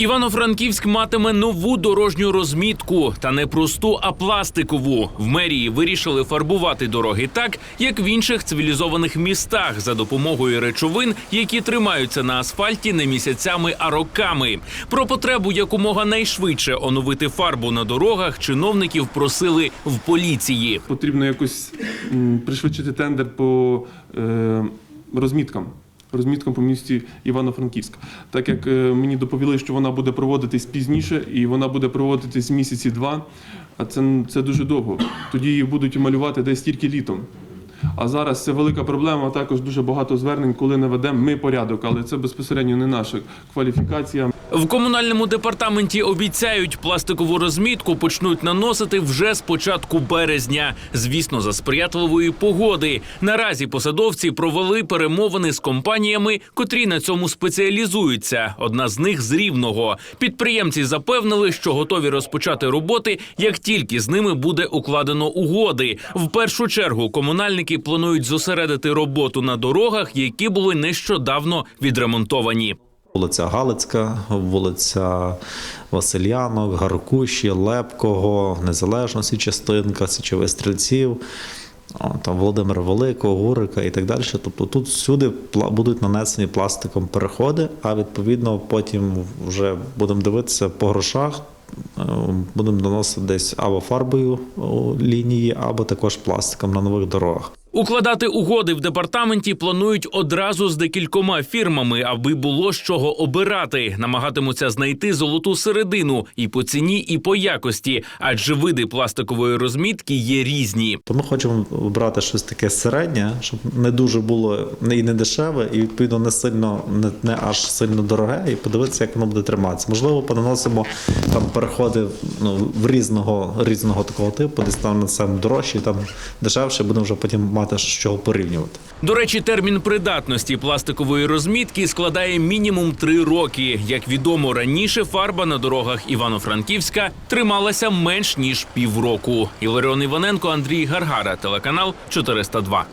Івано-Франківськ матиме нову дорожню розмітку, та не просту, а пластикову. В мерії вирішили фарбувати дороги так, як в інших цивілізованих містах, за допомогою речовин, які тримаються на асфальті не місяцями, а роками. Про потребу якомога найшвидше оновити фарбу на дорогах чиновників просили в поліції. Потрібно якось пришвидшити тендер по е, розміткам. Розміткам по місті Івано-Франківськ. Так як е, мені доповіли, що вона буде проводитись пізніше, і вона буде проводитись місяці два, а це, це дуже довго. Тоді її будуть малювати десь тільки літом. А зараз це велика проблема. Також дуже багато звернень, коли не ведемо ми порядок, але це безпосередньо не наша кваліфікація. В комунальному департаменті обіцяють, пластикову розмітку почнуть наносити вже з початку березня. Звісно, за сприятливої погоди. Наразі посадовці провели перемовини з компаніями, котрі на цьому спеціалізуються. Одна з них з рівного. Підприємці запевнили, що готові розпочати роботи, як тільки з ними буде укладено угоди. В першу чергу комунальники планують зосередити роботу на дорогах, які були нещодавно відремонтовані. Вулиця Галицька, вулиця Васильянок, Гаркуші, Лепкого, Незалежності, частинка, Січових стрільців, там Володимира Великого, Гурика і так далі. Тобто тут всюди будуть нанесені пластиком переходи, а відповідно потім вже будемо дивитися по грошах. е, Будемо наносити десь або фарбою лінії, або також пластиком на нових дорогах. Укладати угоди в департаменті планують одразу з декількома фірмами, аби було з чого обирати. Намагатимуться знайти золоту середину і по ціні, і по якості, адже види пластикової розмітки є різні. Ми хочемо обрати щось таке середнє, щоб не дуже було і не дешеве, і відповідно не сильно не, не аж сильно дороге, і подивитися, як воно буде триматися. Можливо, понаносимо там переходи ну, в різного різного такого типу, десь там на саме дорожчі, там дешевше, будемо вже потім мати з що порівнювати. До речі, термін придатності пластикової розмітки складає мінімум три роки. Як відомо, раніше фарба на дорогах Івано-Франківська трималася менш ніж півроку. Іларіон Іваненко, Андрій Гаргара, телеканал 402.